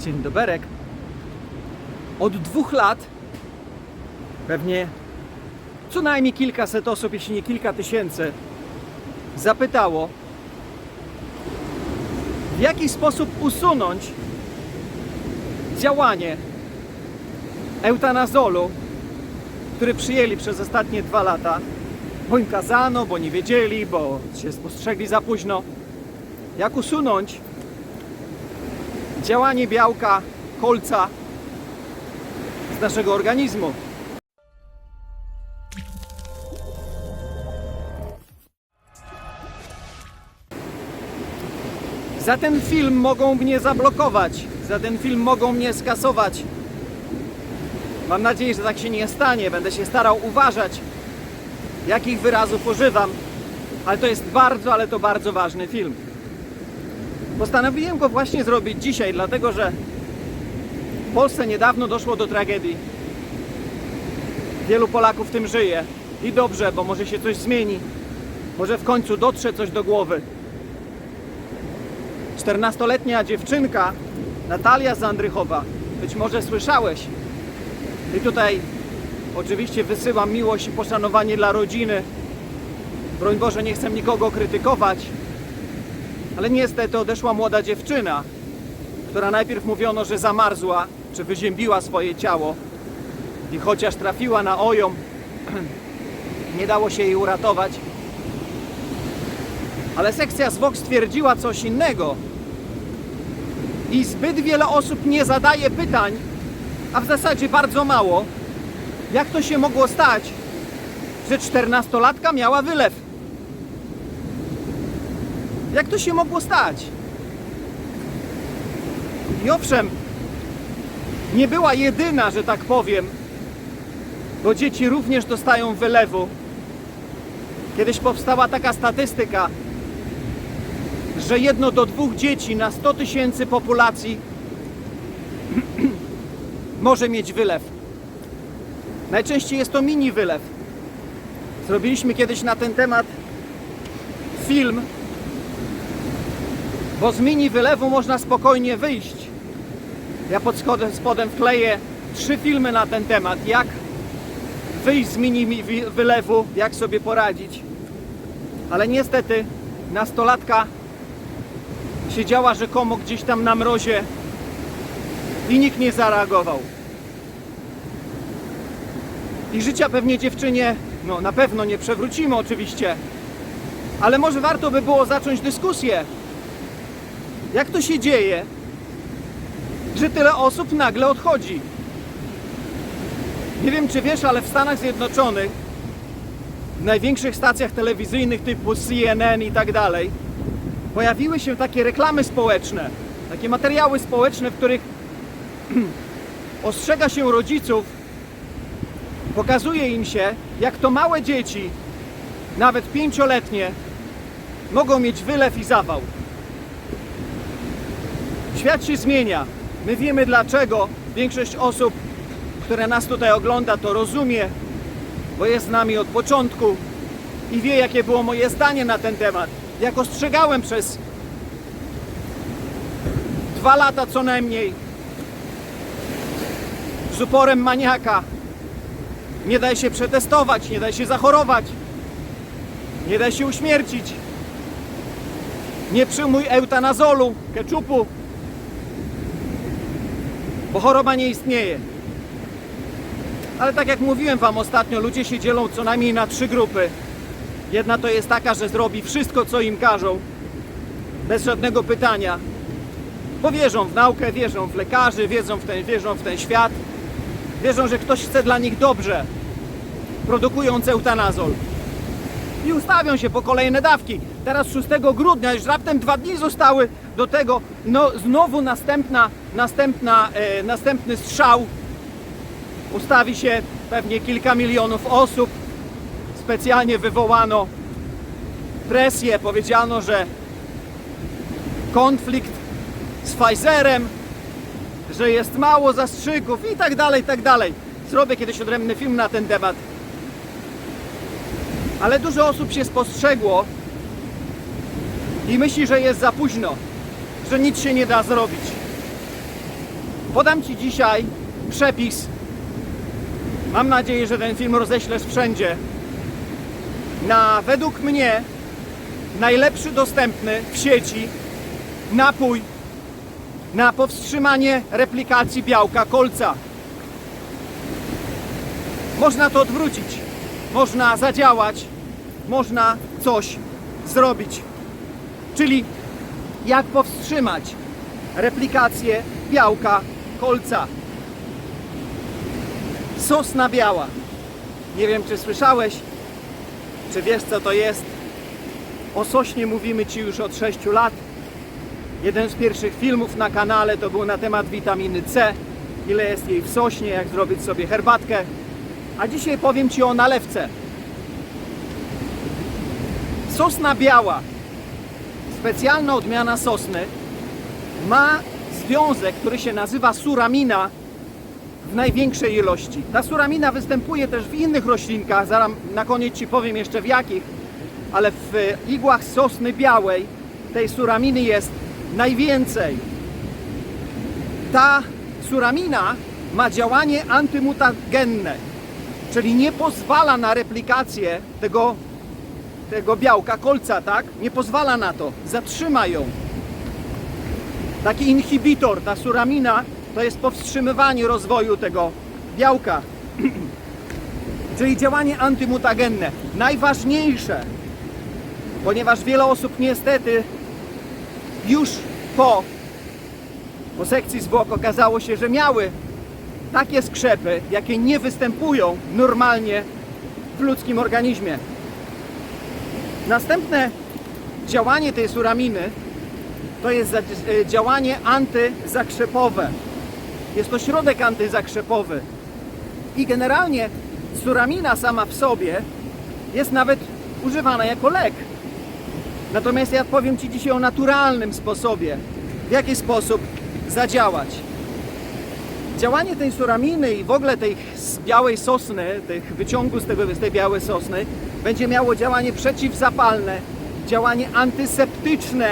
Dzień doberek. Od dwóch lat pewnie co najmniej kilkaset osób, jeśli nie kilka tysięcy, zapytało, w jaki sposób usunąć działanie eutanazolu, który przyjęli przez ostatnie dwa lata, bo im kazano, bo nie wiedzieli, bo się spostrzegli za późno. Jak usunąć działanie białka, kolca z naszego organizmu. Za ten film mogą mnie zablokować, za ten film mogą mnie skasować. Mam nadzieję, że tak się nie stanie. Będę się starał uważać, jakich wyrazów używam, ale to jest bardzo, ale to bardzo ważny film. Postanowiłem go właśnie zrobić dzisiaj, dlatego że w Polsce niedawno doszło do tragedii. Wielu Polaków w tym żyje i dobrze, bo może się coś zmieni. Może w końcu dotrze coś do głowy. 14-letnia dziewczynka Natalia Zandrychowa, być może słyszałeś. I tutaj oczywiście wysyłam miłość i poszanowanie dla rodziny. Broń Boże, nie chcę nikogo krytykować, ale niestety odeszła młoda dziewczyna, która najpierw mówiono, że zamarzła, czy wyziębiła swoje ciało. I chociaż trafiła na ojom, nie dało się jej uratować. Ale sekcja zwłok stwierdziła coś innego. I zbyt wiele osób nie zadaje pytań, a w zasadzie bardzo mało, jak to się mogło stać, że czternastolatka miała wylew. Jak to się mogło stać? I owszem, nie była jedyna, że tak powiem, bo dzieci również dostają wylewu. Kiedyś powstała taka statystyka, że jedno do dwóch dzieci na 100 tysięcy populacji może mieć wylew. Najczęściej jest to mini wylew. Zrobiliśmy kiedyś na ten temat film, bo z mini wylewu można spokojnie wyjść. Ja pod spodem, spodem wkleję trzy filmy na ten temat, jak wyjść z mini wylewu, jak sobie poradzić. Ale niestety nastolatka siedziała rzekomo gdzieś tam na mrozie i nikt nie zareagował. I życia pewnie dziewczynie, no na pewno nie przewrócimy oczywiście, ale może warto by było zacząć dyskusję. Jak to się dzieje, że tyle osób nagle odchodzi? Nie wiem czy wiesz, ale w Stanach Zjednoczonych w największych stacjach telewizyjnych typu CNN i tak dalej pojawiły się takie reklamy społeczne, takie materiały społeczne, w których ostrzega się rodziców, pokazuje im się, jak to małe dzieci, nawet pięcioletnie, mogą mieć wylew i zawał. Świat się zmienia. My wiemy dlaczego. Większość osób, które nas tutaj ogląda, to rozumie, bo jest z nami od początku i wie, jakie było moje zdanie na ten temat. Jak ostrzegałem przez dwa lata co najmniej z uporem maniaka. Nie daj się przetestować, nie daj się zachorować, nie daj się uśmiercić. Nie przyjmuj eutanazolu, keczupu, bo choroba nie istnieje. Ale tak jak mówiłem Wam ostatnio, ludzie się dzielą co najmniej na trzy grupy. Jedna to jest taka, że zrobi wszystko, co im każą, bez żadnego pytania, bo wierzą w naukę, wierzą w lekarzy, wierzą w ten, wierzą w ten świat, wierzą, że ktoś chce dla nich dobrze, produkując eutanazol. I ustawią się po kolejne dawki. Teraz 6 grudnia, już raptem dwa dni zostały do tego, no znowu następna, następna, e, następny strzał. Ustawi się pewnie kilka milionów osób. Specjalnie wywołano presję, powiedziano, że konflikt z Pfizerem, że jest mało zastrzyków i tak dalej, i tak dalej. Zrobię kiedyś odrębny film na ten temat. Ale dużo osób się spostrzegło i myśli, że jest za późno, że nic się nie da zrobić. Podam Ci dzisiaj przepis. Mam nadzieję, że ten film roześlesz wszędzie. Na według mnie najlepszy dostępny w sieci napój na powstrzymanie replikacji białka kolca. Można to odwrócić, można zadziałać, można coś zrobić. Czyli jak powstrzymać replikację białka kolca. Sosna biała. Nie wiem, czy słyszałeś, czy wiesz, co to jest. O sośnie mówimy Ci już od 6 lat. Jeden z pierwszych filmów na kanale to był na temat witaminy C. Ile jest jej w sośnie, jak zrobić sobie herbatkę. A dzisiaj powiem Ci o nalewce. Sosna biała, specjalna odmiana sosny, ma związek, który się nazywa suramina w największej ilości. Ta suramina występuje też w innych roślinkach, zaraz na koniec Ci powiem jeszcze w jakich, ale w igłach sosny białej tej suraminy jest najwięcej. Ta suramina ma działanie antymutagenne, czyli nie pozwala na replikację tego, tego białka, kolca, tak? Nie pozwala na to, zatrzyma ją. Taki inhibitor, ta suramina, to jest powstrzymywanie rozwoju tego białka. Czyli działanie antymutagenne. Najważniejsze, ponieważ wiele osób niestety już po, po sekcji zwłok okazało się, że miały takie skrzepy, jakie nie występują normalnie w ludzkim organizmie. Następne działanie tej suraminy to jest e, działanie antyzakrzepowe. Jest to środek antyzakrzepowy. I generalnie suramina sama w sobie jest nawet używana jako lek. Natomiast ja powiem Ci dzisiaj o naturalnym sposobie, w jaki sposób zadziałać. Działanie tej suraminy i w ogóle tej białej sosny, tych wyciągów z, tego, z tej białej sosny, będzie miało działanie przeciwzapalne, działanie antyseptyczne,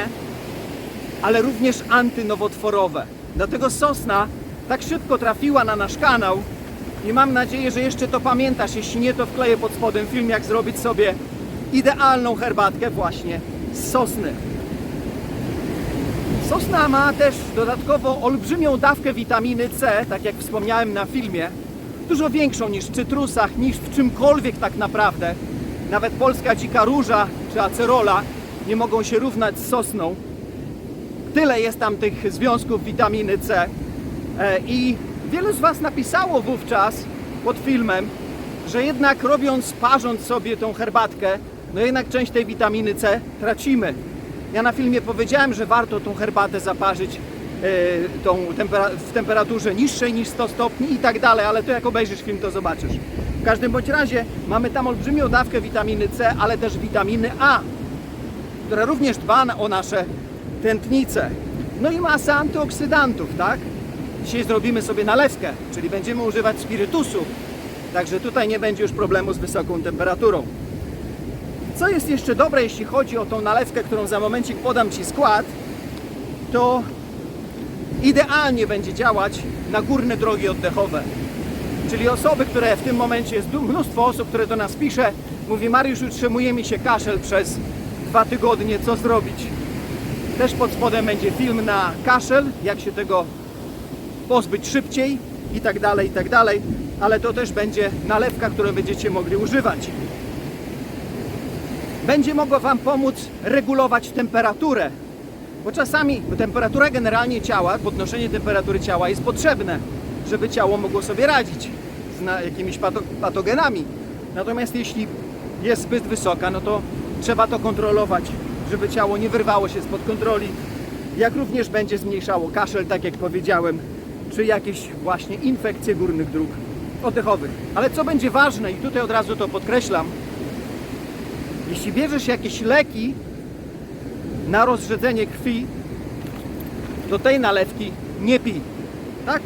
ale również antynowotworowe. Dlatego sosna tak szybko trafiła na nasz kanał i mam nadzieję, że jeszcze to pamiętasz. Jeśli nie, to wkleję pod spodem film, jak zrobić sobie idealną herbatkę właśnie z sosny. Sosna ma też dodatkowo olbrzymią dawkę witaminy C, tak jak wspomniałem na filmie. Dużo większą niż w cytrusach, niż w czymkolwiek tak naprawdę. Nawet polska dzika róża czy acerola nie mogą się równać z sosną. Tyle jest tam tych związków witaminy C. E, I wielu z Was napisało wówczas pod filmem, że jednak robiąc, parząc sobie tą herbatkę, no jednak część tej witaminy C tracimy. Ja na filmie powiedziałem, że warto tą herbatę zaparzyć e, tą tempera w temperaturze niższej niż 100 stopni i tak dalej, ale to jak obejrzysz film, to zobaczysz. Każdym bądź razie mamy tam olbrzymią dawkę witaminy C, ale też witaminy A, która również dba o nasze tętnice. No i masa antyoksydantów, tak? Dzisiaj zrobimy sobie nalewkę, czyli będziemy używać spirytusu, także tutaj nie będzie już problemu z wysoką temperaturą. Co jest jeszcze dobre, jeśli chodzi o tą nalewkę, którą za momencik podam Ci skład, to idealnie będzie działać na górne drogi oddechowe. Czyli osoby, które w tym momencie jest mnóstwo osób, które do nas pisze, mówi Mariusz, utrzymuje mi się kaszel przez dwa tygodnie, co zrobić? Też pod spodem będzie film na kaszel, jak się tego pozbyć szybciej i tak dalej, i tak dalej, ale to też będzie nalewka, którą będziecie mogli używać. Będzie mogła Wam pomóc regulować temperaturę, bo czasami temperatura generalnie ciała, podnoszenie temperatury ciała jest potrzebne, żeby ciało mogło sobie radzić z jakimiś pato, patogenami. Natomiast jeśli jest zbyt wysoka, no to trzeba to kontrolować, żeby ciało nie wyrwało się spod kontroli. Jak również będzie zmniejszało kaszel, tak jak powiedziałem, czy jakieś właśnie infekcje górnych dróg oddechowych. Ale co będzie ważne, i tutaj od razu to podkreślam, jeśli bierzesz jakieś leki na rozrzedzenie krwi, to tej nalewki nie pij. Tak?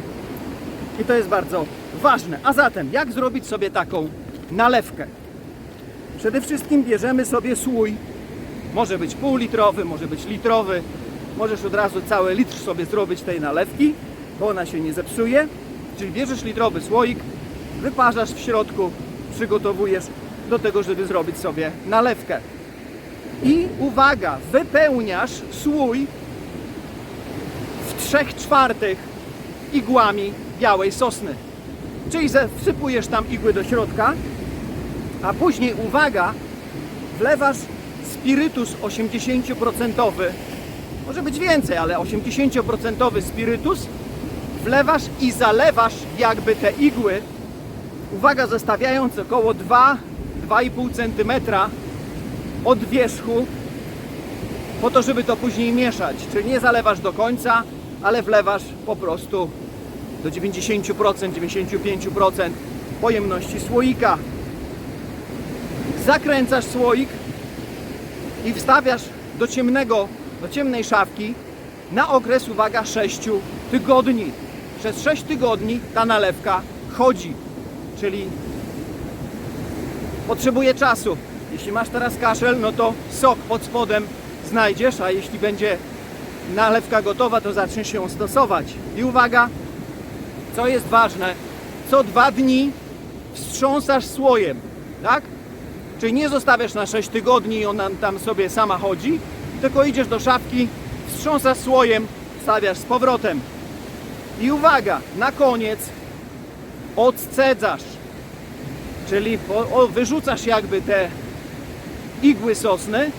I to jest bardzo ważne. A zatem, jak zrobić sobie taką nalewkę? Przede wszystkim bierzemy sobie słój. Może być półlitrowy, może być litrowy. Możesz od razu cały litr sobie zrobić tej nalewki. bo ona się nie zepsuje. Czyli bierzesz litrowy słoik, wyparzasz w środku, przygotowujesz do tego, żeby zrobić sobie nalewkę. I uwaga, wypełniasz słój w trzech czwartych igłami białej sosny. Czyli wsypujesz tam igły do środka, a później, uwaga, wlewasz spirytus 80%, może być więcej, ale 80% spirytus, wlewasz i zalewasz jakby te igły, uwaga, zostawiając około 2-2,5 cm od wierzchu, po to, żeby to później mieszać. Czyli nie zalewasz do końca, ale wlewasz po prostu do 90%, 95% pojemności słoika. Zakręcasz słoik i wstawiasz do ciemnego, do ciemnej szafki na okres, uwaga, 6 tygodni. Przez 6 tygodni ta nalewka chodzi, czyli potrzebuje czasu. Jeśli masz teraz kaszel, no to sok pod spodem znajdziesz, a jeśli będzie nalewka gotowa, to zaczniesz ją stosować. I uwaga, co jest ważne, co dwa dni wstrząsasz słojem, tak? Czyli nie zostawiasz na 6 tygodni i ona tam sobie sama chodzi, tylko idziesz do szafki, wstrząsasz słojem, stawiasz z powrotem. I uwaga, na koniec odcedzasz, czyli wyrzucasz jakby te igły sosny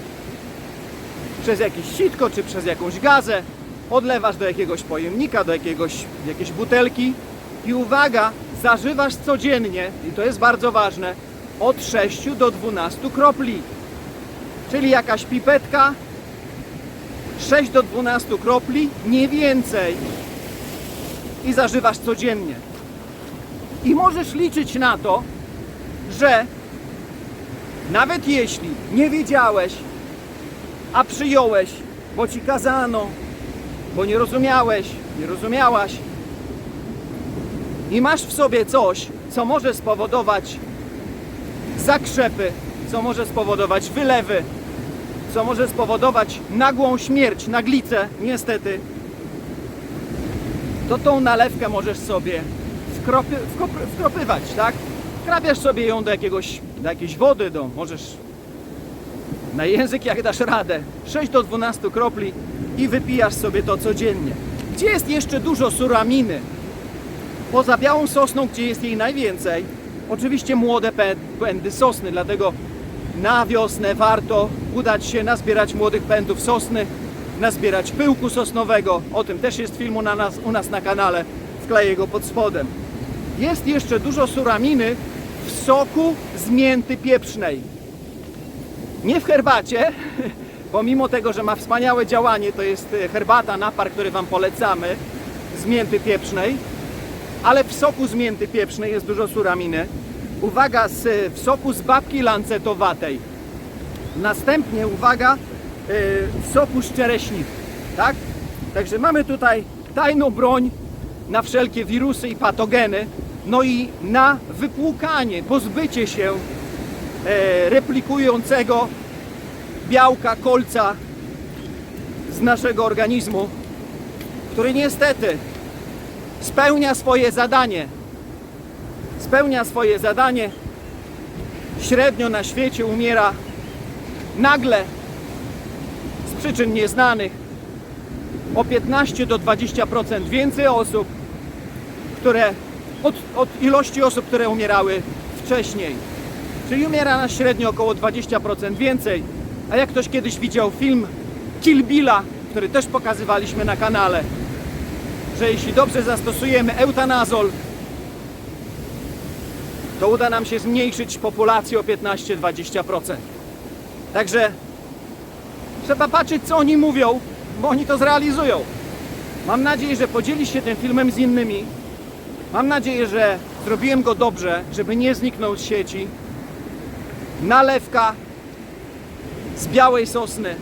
przez jakieś sitko czy przez jakąś gazę, odlewasz do jakiegoś pojemnika, do jakiegoś, jakiejś butelki i uwaga, zażywasz codziennie, i to jest bardzo ważne, od 6 do 12 kropli. Czyli jakaś pipetka, 6 do 12 kropli, nie więcej. I zażywasz codziennie. I możesz liczyć na to, że nawet jeśli nie wiedziałeś, a przyjąłeś, bo ci kazano, bo nie rozumiałeś, nie rozumiałaś i masz w sobie coś, co może spowodować zakrzepy, co może spowodować wylewy, co może spowodować nagłą śmierć, naglicę, niestety, to tą nalewkę możesz sobie wkropy, wkop- wkropywać, tak? Wkrapiasz sobie ją do jakiegoś, do jakiejś wody, do, możesz na język jak dasz radę. 6 do 12 kropli i wypijasz sobie to codziennie. Gdzie jest jeszcze dużo suraminy? Poza białą sosną, gdzie jest jej najwięcej, oczywiście młode pę- pędy sosny, dlatego na wiosnę warto udać się nazbierać młodych pędów sosny, nazbierać pyłku sosnowego. O tym też jest film u nas, u nas na kanale. Wkleję go pod spodem. Jest jeszcze dużo suraminy w soku z mięty pieprznej. Nie w herbacie, pomimo tego, że ma wspaniałe działanie, to jest e, herbata, napar, który Wam polecamy z mięty pieprznej, ale w soku z mięty pieprznej jest dużo suraminy. Uwaga, z, w soku z babki lancetowatej. Następnie, uwaga, e, w soku z czereśni, tak? Także mamy tutaj tajną broń na wszelkie wirusy i patogeny, no i na wypłukanie, pozbycie się e, replikującego białka, kolca z naszego organizmu, który niestety spełnia swoje zadanie. Spełnia swoje zadanie. Średnio na świecie umiera nagle z przyczyn nieznanych o 15 do 20% więcej osób, które od, od ilości osób, które umierały wcześniej. Czyli umiera nas średnio około 20% więcej. A jak ktoś kiedyś widział film Kill Billa, który też pokazywaliśmy na kanale, że jeśli dobrze zastosujemy eutanazol, to uda nam się zmniejszyć populację o 15-20%. Także trzeba patrzeć, co oni mówią, bo oni to zrealizują. Mam nadzieję, że podzielisz się tym filmem z innymi. Mam nadzieję, że zrobiłem go dobrze, żeby nie zniknął z sieci. Nalewka z białej sosny,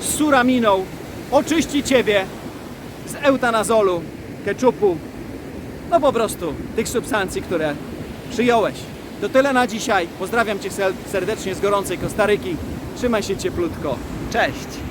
z suraminą, oczyści Ciebie z eutanazolu, keczupu, no po prostu tych substancji, które przyjąłeś. To tyle na dzisiaj. Pozdrawiam Cię ser- serdecznie z gorącej Kostaryki. Trzymaj się cieplutko. Cześć!